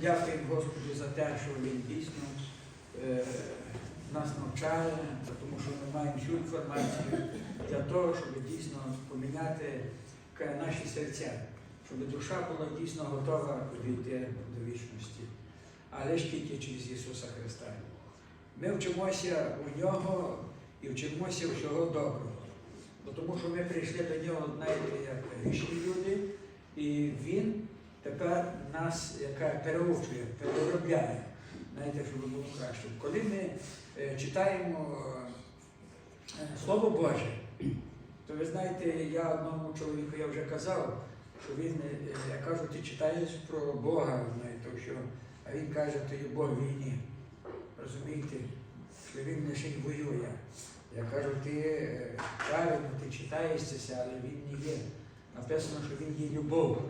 дякуємо Господу за те, що Він дійсно е, нас навчає, тому що ми маємо всю інформацію для того, щоб дійсно поміняти наші серця, щоб душа була дійсно готова війти до вічності, але ж тільки через Ісуса Христа. Ми вчимося у нього і вчимося всього доброго. Тому що ми прийшли до нього, знаєте, як грішні люди, і він тепер нас яка переучує, переробляє, знаєте, щоб було краще. Коли ми е, читаємо е, Слово Боже, то ви знаєте, я одному чоловіку я вже казав, що він, е, я кажу, ти читаєш про Бога, знаєте, що, а він каже, то є Бог війні. Розумієте, що він лише й воює. Я кажу, ти е, правильно, ти читаєш це, але він не є. Написано, що він є любов.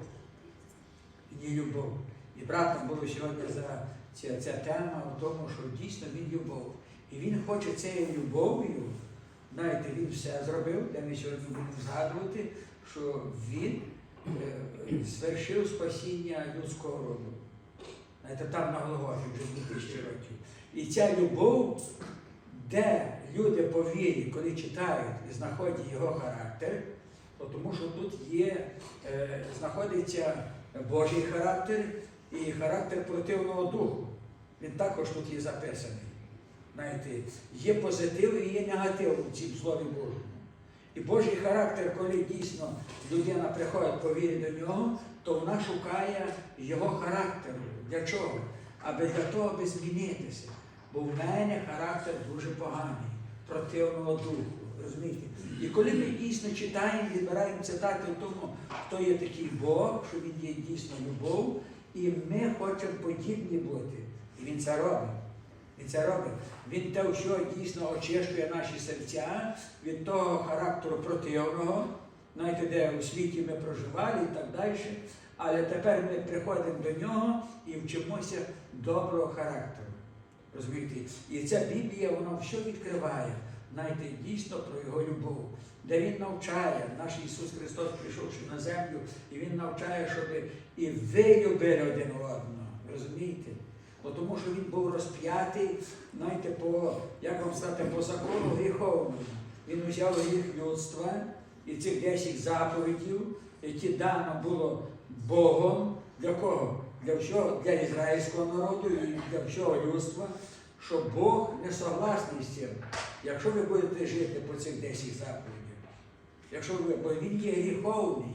Є любов. І братом було сьогодні за ця, ця тема в тому, що дійсно він любов. І він хоче цією любов'ю, знаєте, він все зробив, де ми сьогодні будемо згадувати, що він е, звершив спасіння людського роду. Знаєте, там на Голгофі вже 2000 років. І ця любов, де люди по коли читають і знаходять його характер, то тому що тут є, е, знаходиться Божий характер і характер противного духу. Він також тут є записаний. Знаєте, є позитив і є негатив у цім Слові Божому. І Божий характер, коли дійсно людина приходить по вірі до нього, то вона шукає його характеру. Для чого? Аби для того, аби змінитися. Бо в мене характер дуже поганий, противного духу. Розумієте? І коли ми дійсно читаємо, відбираємо цитати в тому, хто є такий Бог, що він є дійсно любов, і ми хочемо подібні бути. І він це робить. Він це робить. Він те, що дійсно очищує наші серця від того характеру противного, знаєте, де у світі ми проживали і так далі. Але тепер ми приходимо до нього і вчимося доброго характеру. Розумієте? І ця Біблія, вона все відкриває, знаєте, дійсно про його любов, де Він навчає, наш Ісус Христос, прийшовши на землю, і Він навчає, щоб і ви любили один одного. Розумієте? Бо тому що він був розп'ятий, знаєте, по, як вам сказати, по закону гріховному. Він взяв гріх людства і цих 10 заповідів, які дано було Богом для кого? Для всього, для ізраїльського народу і для всього людства, що Бог не согласний з цим. Якщо ви будете жити по цих 10 заповідях, якщо ви, бо він є гріховний.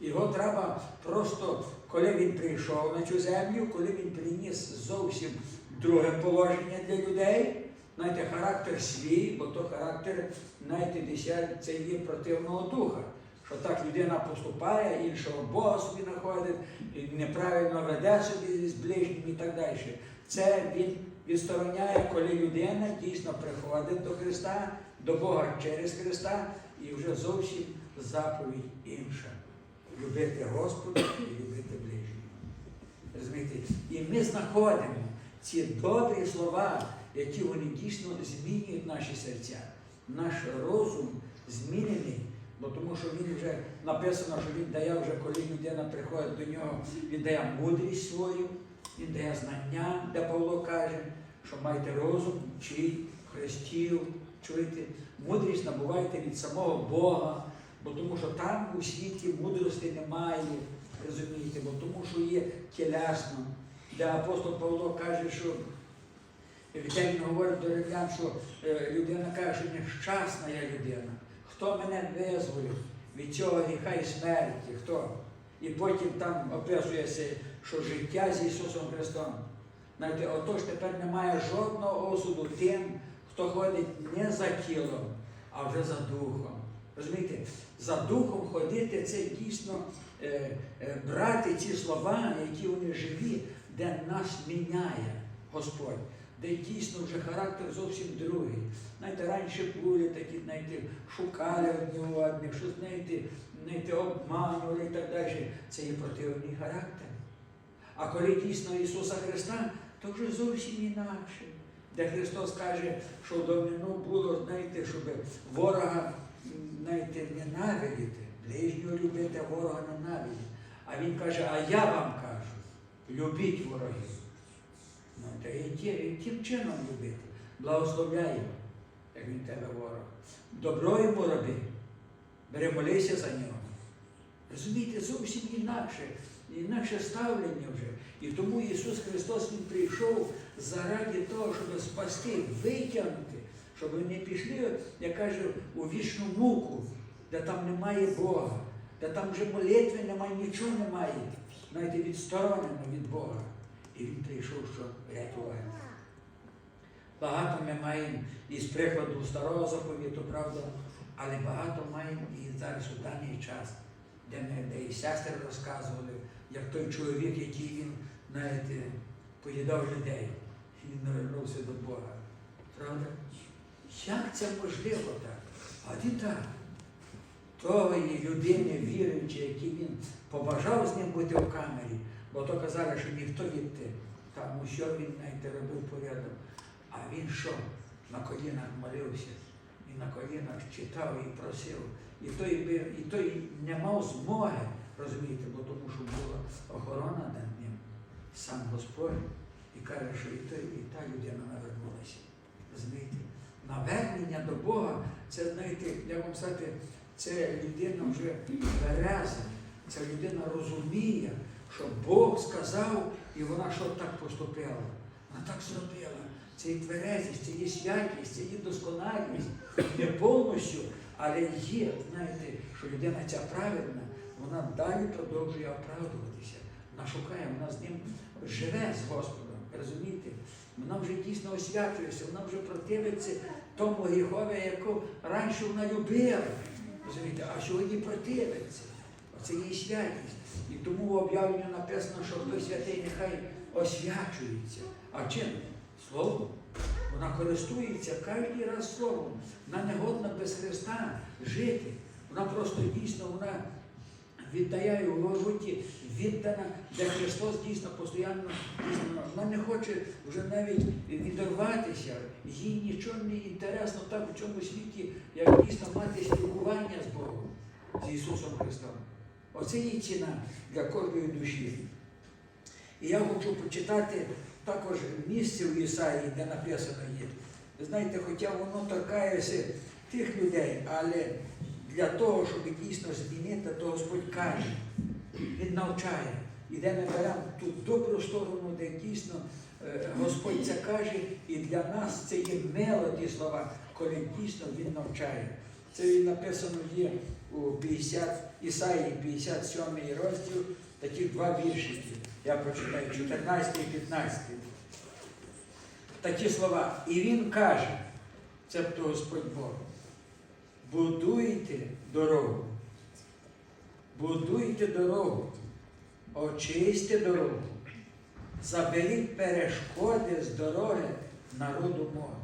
Його треба просто, коли він прийшов на цю землю, коли він приніс зовсім друге положення для людей, знаєте, характер свій, бо то характер, знаєте, це є противного духа. Що так людина поступає, іншого Бога собі знаходить, неправильно веде собі з ближнім і так далі. Це він відстороняє, коли людина дійсно приходить до Христа, до Бога через Христа, і вже зовсім заповідь інша любити Господа і любити ближнього. Розумієте? І ми знаходимо ці добрі слова, які вони дійсно змінюють наші серця. Наш розум змінений, бо тому що він вже написано, що він дає вже, коли людина приходить до нього, він дає мудрість свою, він дає знання, де Павло каже, що майте розум, вчіть Христів, чуєте, мудрість набувайте від самого Бога. Бо тому що там у світі мудрості немає, розумієте, бо тому що є тілясно. Де апостол Павло каже, що він говорить до римлян, що е, людина каже, що нещасна я людина. Хто мене визволив від цього гріха і смерті? Хто? І потім там описується, що життя з Ісусом Христом. Знаєте, отож тепер немає жодного осуду тим, хто ходить не за тілом, а вже за духом. Розумієте, за духом ходити це дійсно е, е, брати ці слова, які вони живі, де нас міняє Господь, де дійсно вже характер зовсім другий. Знаєте, раніше були такі, знаєте, шукали одні одних, що знаєте, знаєте, обманювали і так далі. Це є противний характер. А коли дійсно Ісуса Христа, то вже зовсім інакше. Де Христос каже, що давнину було, знаєте, щоб ворога знаєте, ненавидіти, ближнього любити, ворога ненавидіти. А він каже, а я вам кажу. любіть ворогів. Ну, та які- яким чином любити? Благословляй як він тебе ворог. Добро йому роби, бери молися за нього. Розумієте, зовсім інакше, інакше ставлення вже. І тому Ісус Христос Він прийшов заради того, щоб спасти, витягнути, щоб вони пішли, я кажу, у вічну муку, де там немає Бога, де там вже молитви немає, нічого немає, знаєте, відсторонено від Бога. І Він прийшов, щоб рятувати. Багато ми маємо із прикладу старого заповіту, правда, але багато маємо і зараз у даний час, де ми де і сестри розказували, як той чоловік, який він, знаєте, поїдав людей, і навернувся до Бога. Правда? Як це можливо так? А він так. Тої людини, віруючи, який він побажав з ним бути в камері, бо то казали, що ніхто відти. Там що він знаєте, робив порядок. А він що? На колінах молився, і на колінах читав і просив. І той, і той не мав змоги, розумієте, бо тому що була охорона над ним, сам Господь, і каже, що і той, і та людина навернулася. Розумієте? Навернення до Бога, це, знаєте, як вам сказати, це людина вже береза, ця людина розуміє, що Бог сказав, і вона що так поступила. Вона так зробила. Це і тверезість, це є святість, це є досконалість, не повністю, але є, знаєте, що людина ця праведна, вона далі продовжує оправдуватися. Вона шукає, вона з ним живе з Господом. Розумієте? Вона вже дійсно освячується, вона вже противиться тому гріхові, яку раніше вона любила. Розумієте, а сьогодні противиться. Оце є святість. І тому в об'явленні написано, що хто святий нехай освячується. А чим? Словом. Вона користується кожен раз словом. Вона не годна без Христа жити. Вона просто дійсно вона віддає його житті, віддана, де Христос дійсно постійно дійсно, вона не хоче вже навіть відірватися. Їй нічого не інтересно так у цьому світі, як дійсно мати спілкування з Богом, з Ісусом Христом. Оце її ціна для кожної душі. І я хочу почитати також місце в Ісаї, де написано є. Ви знаєте, хоча воно торкається тих людей, але для того, щоб дійсно змінити, то Господь каже, Він навчає. І де ми беремо ту добру сторону, де дійсно е, Господь це каже, і для нас це є мелоді слова, коли дійсно Він навчає. Це і написано є у 50, Ісаї 57 розділ, такі два віршики. Я прочитаю 14 і 15. Такі слова. І він каже, цебто Господь Бог, будуйте дорогу, будуйте дорогу, очисьте дорогу, заберіть перешкоди з дороги народу мого.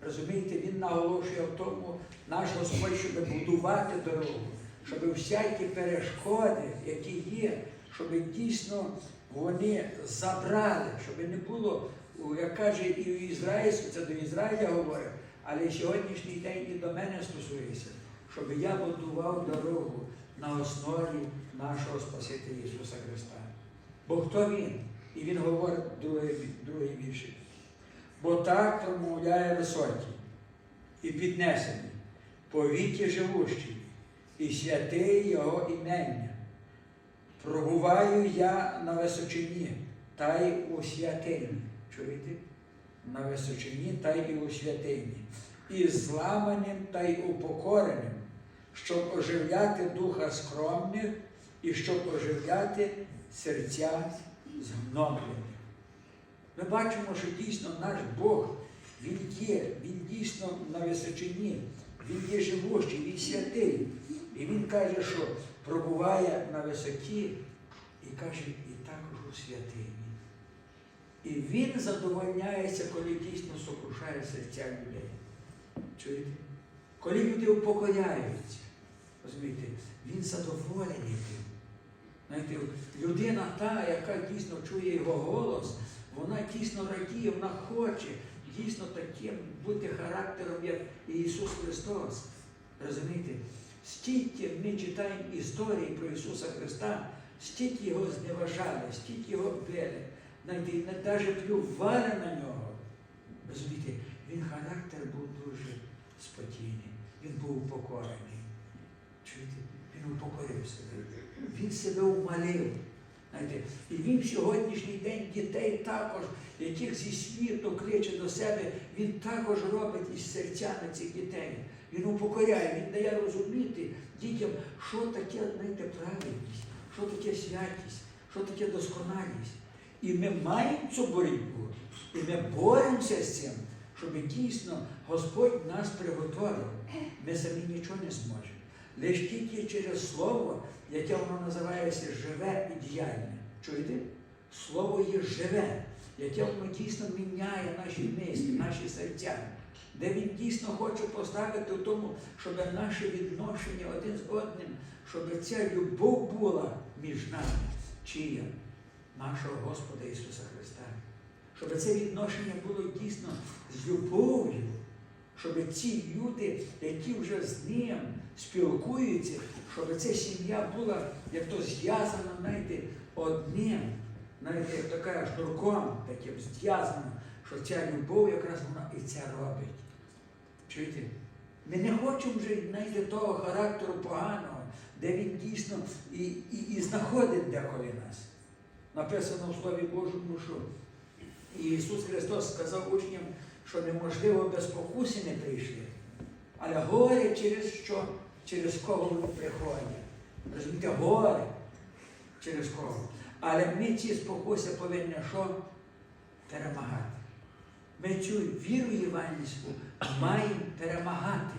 Розумієте, він наголошує в тому, наш Господь, щоб будувати дорогу, щоб всякі перешкоди, які є, щоб дійсно вони забрали, щоб не було, як каже і в Ізраїльську, це до Ізраїля говорить, але сьогоднішній день і до мене стосується, щоб я будував дорогу на основі нашого Спасителя Ісуса Христа. Бо хто він? І він говорить другий, другий віршик. Бо так промовляє високий і піднесений, повіті живущий, і святий Його імення. Пробуваю я на височині, та й у святині. Чуєте? На височині та й у святині. І зламаним та й упокореним, щоб оживляти духа скромних і щоб оживляти серця згноблених. Ми бачимо, що дійсно наш Бог, Він є, Він дійсно на височині, Він є живущий, Він святий. І Він каже, що пробуває на висоті і каже, і також у святині. І він задовольняється, коли дійсно сокрушає серця людей. Чуєте? Коли люди упокоряються, розумієте, він задоволений тим. Знаєте, людина та, яка дійсно чує його голос, вона дійсно радіє, вона хоче дійсно таким бути характером, як Ісус Христос. Розумієте? стільки ми читаємо історії про Ісуса Христа, стільки його зневажали, стільки його били, навіть і навіть плювали на нього. Розумієте, він характер був дуже спокійний, він був упокорений. Чуєте? Він упокорив себе. Він себе умалив. Знаєте, і він в сьогоднішній день дітей також, яких зі світу кличе до себе, він також робить із серцями цих дітей. Він упокоряє, він дає розуміти дітям, що таке знаєте, праведність, що таке святість, що таке досконалість. І ми маємо цю боротьбу, і ми боремося з цим, щоб дійсно Господь нас приготовив. Ми самі нічого не зможемо. Лише тільки через слово, яке воно називається живе і діяльне. Чуєте? Слово є живе, яке воно дійсно міняє наші мислі, наші серця, де він дійсно хоче поставити в тому, щоб наше відношення один з одним, щоб ця любов була між нами, чия? Нашого Господа Ісуса Христа. Щоб це відношення було дійсно з любов'ю, щоб ці люди, які вже з ним спілкуються, щоб ця сім'я була як то зв'язана, знаєте, одним, знаєте, як така шнурком, таким зв'язана, що ця любов якраз вона і це робить. Чуєте? Ми не хочемо вже знаєте, того характеру поганого, де він дійсно і, і, і знаходить деколи нас. Написано в Слові Божому, що Ісус Христос сказав учням, що неможливо без покуси не прийшли. Але горе через що? Через кого вони приходять. Розумієте, горе через кого. Але ми ці спокуси повинні що? Перемагати. Ми цю віру євангельську маємо перемагати.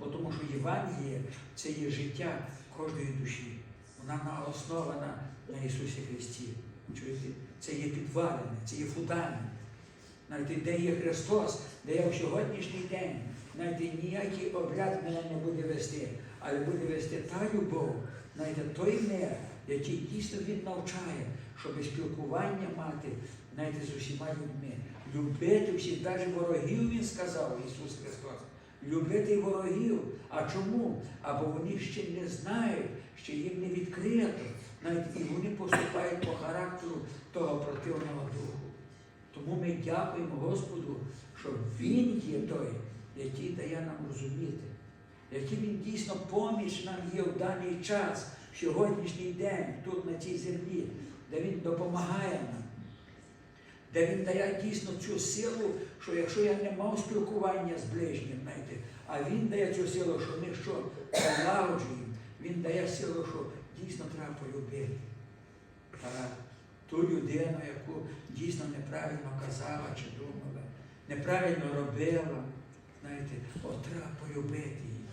Бо тому що Євангеліє це є життя кожної душі. Вона основана на Ісусі Христі. Чуєте? Це є підвалене, це є фундамент. Знаєте, де є Христос, де я в сьогоднішній день, знаєте, ніякий обряд мене не буде вести, але буде вести та любов, знаєте, той мир, який дійсно він навчає, щоб спілкування мати, знаєте, з усіма людьми. Любити всіх, навіть ворогів, Він сказав, Ісус Христос. Любити ворогів. А чому? Або вони ще не знають, ще їм не відкрито. Навіть і вони поступають по характеру того противного духу. Тому ми дякуємо Господу, що Він є той, який дає нам розуміти, який він дійсно поміч нам є в даний час, в сьогоднішній день, тут на цій землі, де Він допомагає нам, де Він дає дійсно цю силу, що якщо я не мав спілкування з ближнім, знаєте, а Він дає цю силу, що ми що налагоджуємо, Він дає силу, що дійсно треба полюбити. Ту людину, яку дійсно неправильно казала чи думала, неправильно робила, знаєте, от треба полюбити її.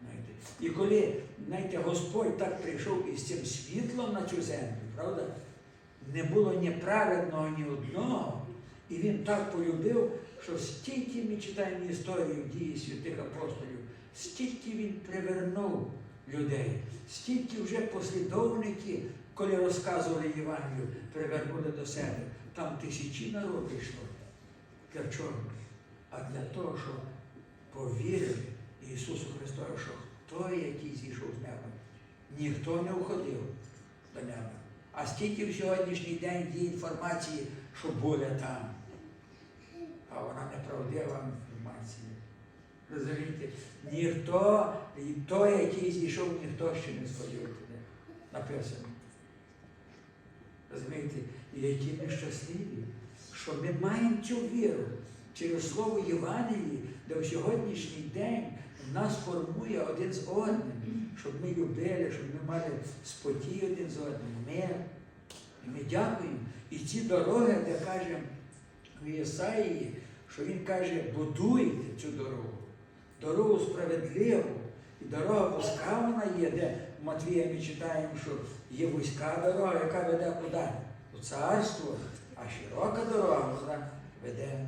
Знаєте. І коли, знаєте, Господь так прийшов із цим світлом на цю землю, правда? Не було неправедного ні одного. І він так полюбив, що стільки ми читаємо історію дії святих апостолів, стільки він привернув людей, стільки вже послідовники, коли розказували Євангелію, привернули до себе. Там тисячі народу йшло. Для чого? А для того, щоб повірили Ісусу Христові, що той, який зійшов з неба, ніхто не входив до неба. А стільки в сьогоднішній день є інформації, що буде там. А вона неправдива інформація. Розумієте, ніхто, і той, який зійшов, ніхто ще не сходив. Написано. Розумієте, і які ми щасливі, що ми маємо цю віру через слово Євангелії, де в сьогоднішній день нас формує один з одним, щоб ми любили, щоб ми мали спокій один з одним, мир. І ми дякуємо. І ці дороги, де каже в Єсаїї, що він каже, будуйте цю дорогу, дорогу справедливу. І дорога вузька вона є, де Матвія ми читаємо, що є вузька дорога, яка веде куди? У царство, а широка дорога вона веде,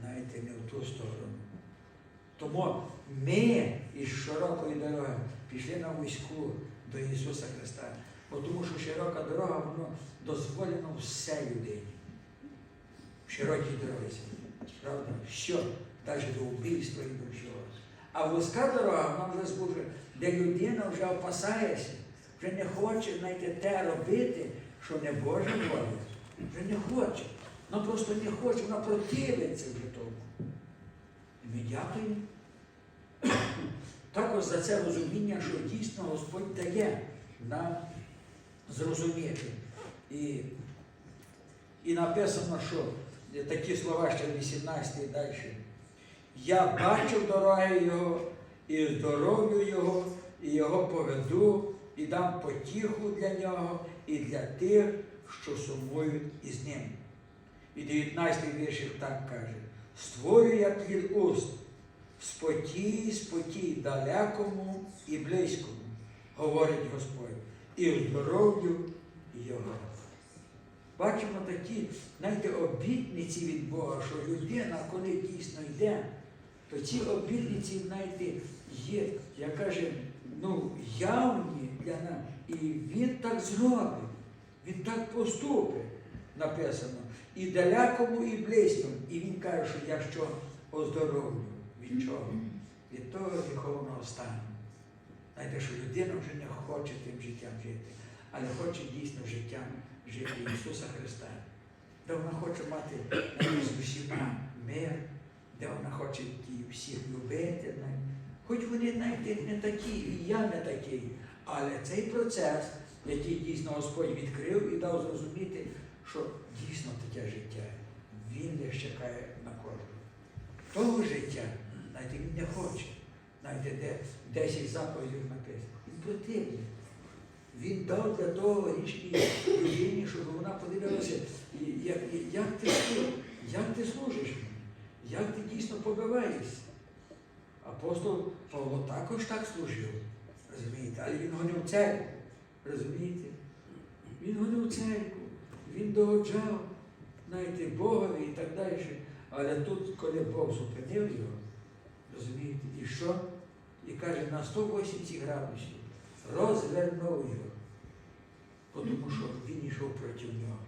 знаєте, не в ту сторону. Тому ми із широкої дороги пішли на вузьку до Ісуса Христа. Бо тому що широка дорога, воно дозволено все людині. В широкій дорозі. Правда? Що? Навіть до вбивства і до. А вузька дорога, вона вже служить, де людина вже опасається, вже не хоче знаєте, те робити, що не Божа воля. Вже не хоче. Вона просто не хоче, вона противиться вже тому. І ми дякуємо. Також за це розуміння, що дійсно Господь дає нам зрозуміти. І, і написано, що такі слова ще 18 і далі. Я бачив дороги Його, і здоров'ю Його, і Його поведу, і дам потіху для нього, і для тих, що сумують із ним. І 19 віршик так каже: створю я плід уст, спотій, спотій далекому і близькому, говорить Господь, і здоров'ю Його. Бачимо такі, знаєте, обітниці від Бога, що людина, коли дійсно йде, то ці обітниці, знаєте, є, я кажу, ну, явні для нас. І він так зробить, він так поступить, написано. І далекому, і близькому. І він каже, що я що оздоровлю. Від чого? Від того гріховного стану. Знаєте, що людина вже не хоче тим життям жити, але хоче дійсно життям жити Ісуса Христа. Де вона хоче мати з усіма мир, де вона хоче всіх любити. Хоч вони навіть не такі, і я не такий. Але цей процес, який дійсно Господь відкрив і дав зрозуміти, що дійсно таке життя, він лише чекає на кожного. Того життя, знаєте, він не хоче. Знаєте, де 10 заповідей написано. Він противний. Він дав для того річній людині, щоб вона подивилася, як, як як ти служиш як ти дійсно побиваєшся. Апостол Павло також так служив, розумієте, але він гонив церкву, розумієте? Він гонив церкву, він догоджав, знаєте, Богові і так далі. Але тут, коли Бог зупинив його, розумієте, і що? І каже, на 180 градусів розвернув його, тому що він йшов проти нього.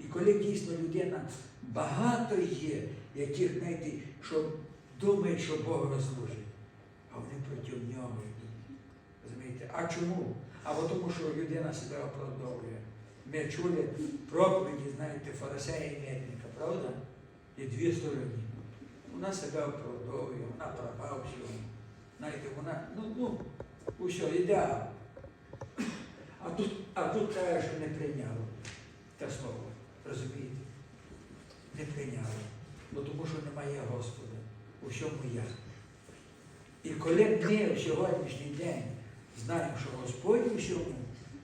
І коли дійсно людина багато є, яких знаєте, що думають, що Бог служить, а вони проти нього йдуть. Розумієте? А чому? А тому, що людина себе оправдовує. Ми чули проповіді, знаєте, фарисея і мельника, правда? І дві сторони. Вона себе оправдовує, вона права всього. Знаєте, вона, ну, ну, усе, ідеал. А тут, а тут каже, що не прийняло те слово. Розумієте? Не прийняло. Бо тому що немає Господа. У всьому я. І коли ми в сьогоднішній день знаємо, що Господь у всьому,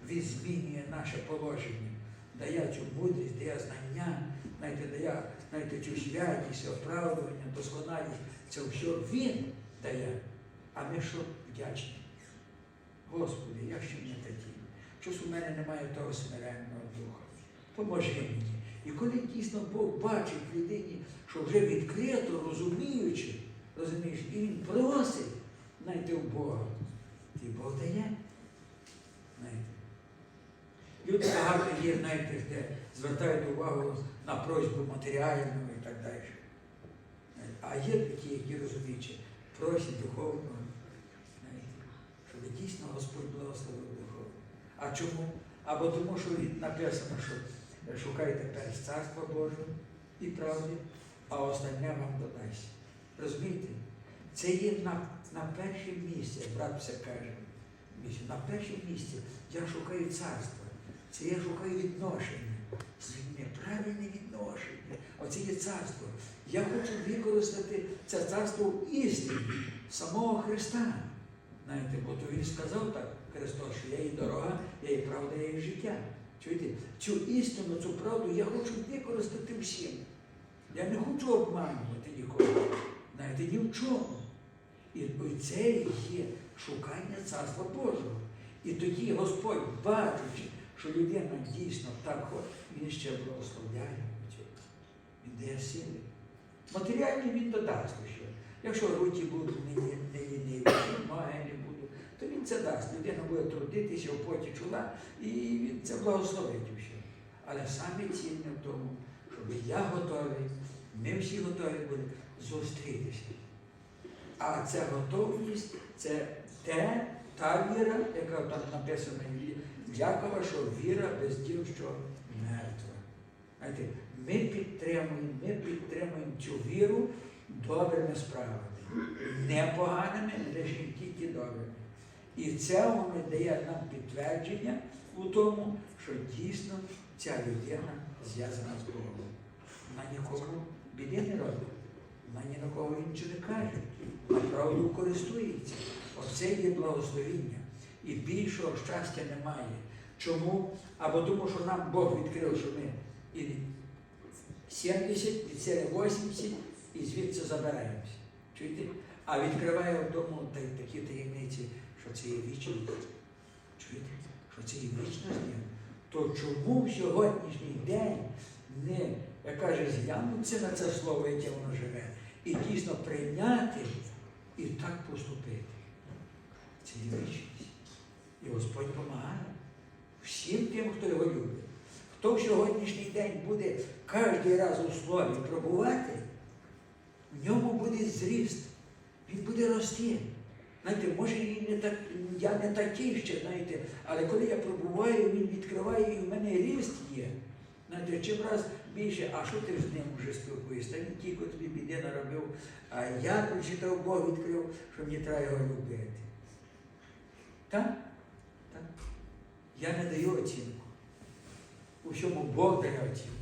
Він змінює наше положення, дає цю мудрість, дає знання, знаєте, дає знаєте, цю святість, оправдування, досконалість, це все Він дає. А ми що вдячні? Господи, я ще не такий. Щось у мене немає того смиренного духа. Поможи мені. І коли дійсно Бог бачить в людині, що вже відкрито, розуміючи, розумієш, і він просить, знаєте, у Бога. І Бог дає. Знаєте. Люди багато є, знаєте, де звертають увагу на просьбу матеріальну і так далі. А є такі, які розуміють, просять духовного, щоб дійсно Господь благословив духовно. А чому? Або тому, що написано, що шукайте перш царства Божого і правди, а остальне вам додасть. Розумієте? Це є на, на перше місце, брат все каже. На перше місце я шукаю царства. Це я шукаю відношення. З правильне відношення. Оце є царство. Я хочу використати це царство в істині самого Христа. Знаєте, бо то він сказав так, Христос, що я є дорога, я є правда, я є життя. Чуєте? Цю істину, цю правду я хочу використати всім. Я не хочу обманувати нікого. Знаєте, ні в чому. І це є шукання Царства Божого. І тоді Господь, бачучи, що людина дійсно так хоче, він ще благословляє. Він дає сили. Матеріальні він додасть ще. Якщо руки будуть не ліниві, ноги не будуть, то він це дасть. Людина буде трудитися в поті чула, і він це благословить ще. Але саме цінне в тому, щоб я готовий, ми всі готові були зустрітися. А ця готовність це те, та віра, яка там написана в Якова, що віра без діл, що мертва. Знаєте, ми підтримуємо, ми підтримуємо цю віру добрими справами. Не поганими, лише тільки добрими. І це воно дає нам підтвердження у тому, що дійсно ця людина зв'язана з Богом. Вона нікому біди не робить, вона ні на кого нічого не каже, а правду користується. Оце є благословіння. І більшого щастя немає. Чому? Або тому, що нам Бог відкрив, що ми і 70, від сили 80 і звідси забираємося. Чуєте? А відкриває в тому та- такі таємниці, що це є вічність. Чуєте? Що це є вічність. То чому в сьогоднішній день не, як каже, зглянутися на це слово, яке воно живе, і дійсно прийняти і так поступити? Це є вічність. І Господь допомагає всім тим, хто його любить. Хто в сьогоднішній день буде кожен раз у слові пробувати, в ньому буде зріст, він буде рости. Знаєте, може і не так, я не такий ще, знаєте, але коли я пробуваю, він відкриває, і в мене ріст є. Знаєте, чим раз більше, а що ти з ним вже? Та він тільки тобі біди наробив, а я прочитав, Бог відкрив, що мені треба його любити. Так? Так? Я не даю оцінку. Усьому Бог дає оцінку.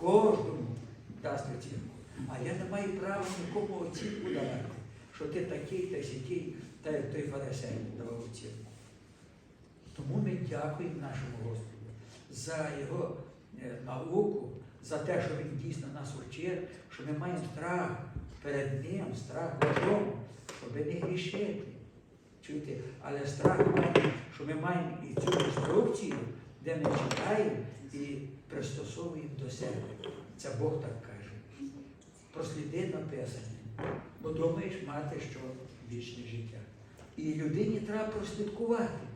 Кожному дасть оцінку. А я не маю права нікому оцінку давати, що ти такий та сякий, та як той фарисей давав оцінку. Тому ми дякуємо нашому Господу за його науку, за те, що він дійсно нас вчив, що ми маємо страх перед ним, страх в тому, щоб не грішити. Чуєте? Але страх тому, що ми маємо і цю інструкцію, де ми читаємо і пристосовуємо до себе. Це Бог так каже. Просліди написане, бо думаєш мати що вічне життя. І людині треба прослідкувати.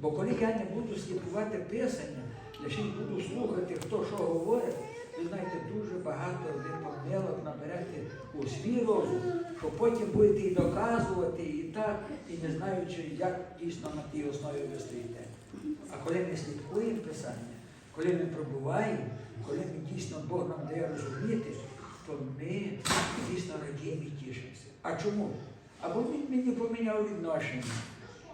Бо коли я не буду слідкувати Писання, лише буду слухати, хто що говорить, ви знаєте, дуже багато ви помилок наберете у свій розум, що потім будете і доказувати, і так, і не знаючи, як дійсно на тій основі ви стоїте. А коли ми слідкуємо Писання, коли ми пробуваємо, коли ми дійсно Бог нам дає розуміти, то ми дійсно радіємо і тішимося. А чому? Або він мені поміняв відношення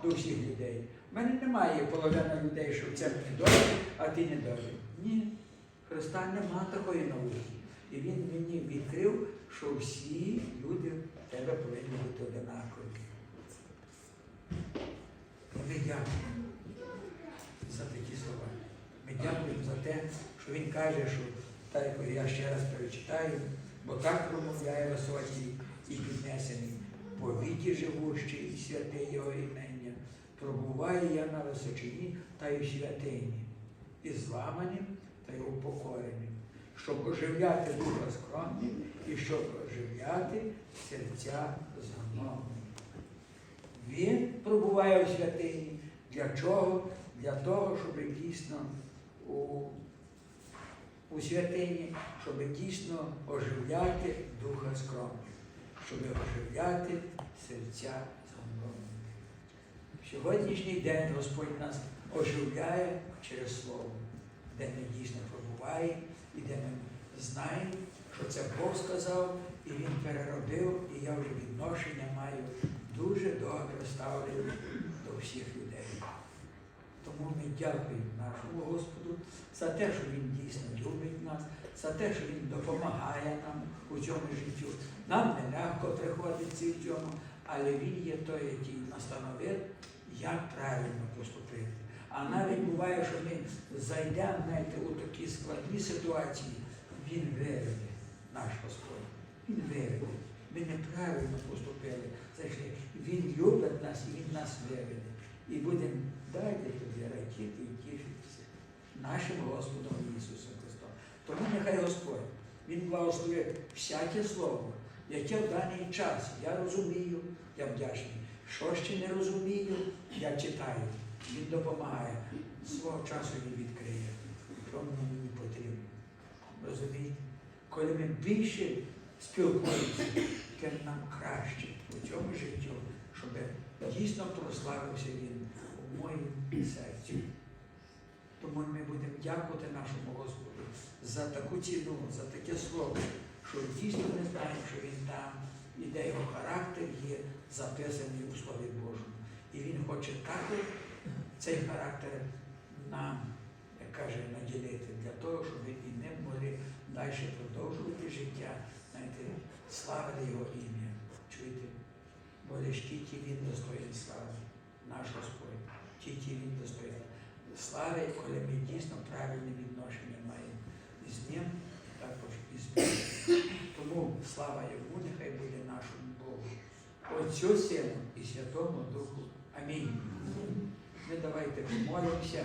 до всіх людей. У мене немає половини людей, що це мені добре, а ти не добре. Ні. Христа нема такої науки. І він мені відкрив, що всі люди в тебе повинні бути одинакові. Ми дякуємо за такі слова. Ми дякуємо за те, що він каже, що так я ще раз перечитаю, бо так промовляє високий і піднесений, по віті живущий і святе його імення, пробуває я на височині та й святині, і зламаним та й упокореним, щоб оживляти духа скромним і щоб оживляти серця згромним. Він пробуває у святині. Для чого? Для того, щоб дійсно у, у святині, щоб дійсно оживляти духа скромних, щоб оживляти серця сьогоднішній день Господь нас оживляє через Слово, де ми дійсно пробуваємо і де ми знаємо, що це Бог сказав, і Він переробив, і я вже відношення маю дуже добре ставлення до всіх людей. Тому ми дякуємо нашому Господу за те, що Він дійсно любить нас, за те, що Він допомагає нам у цьому життю. Нам не легко приходиться в цьому, але Він є той, який настановив, як правильно поступити. А навіть буває, що ми зайдемо знаєте, у такі складні ситуації, Він виведе наш Господь. Він виведе. Ми неправильно поступили. Зайшли. Він любить нас і Він нас виведе. І будемо далі тобі радіти і тішитися нашим Господом Ісусом Христом. Тому нехай Господь, Він благословить всяке слово, яке в даний час я розумію, я вдячний. Що ще не розумію, я читаю. Він допомагає. Свого часу він відкриє. Тому мені потрібно. Розумієте? Коли ми більше спілкуємося, тим нам краще. у цьому життю, щоб дійсно прославився він у моїм серці. Тому ми будемо дякувати нашому Господу за таку ціну, за таке слово, що дійсно ми знаємо, що він там, і де його характер є записаний у Слові Божому. І він хоче також цей характер нам, як каже, наділити для того, щоб і ми могли далі продовжувати життя, знаєте, славити його ім'я. Чуєте? Бо лиш тільки він достоїн слави, наш Господь, тільки він достоїн слави, коли ми дійсно правильне відношення маємо з ним, також і з ним. Тому слава йому, нехай буде. Отцю Сину і Святому Духу. Амінь. Ми давайте помолимося.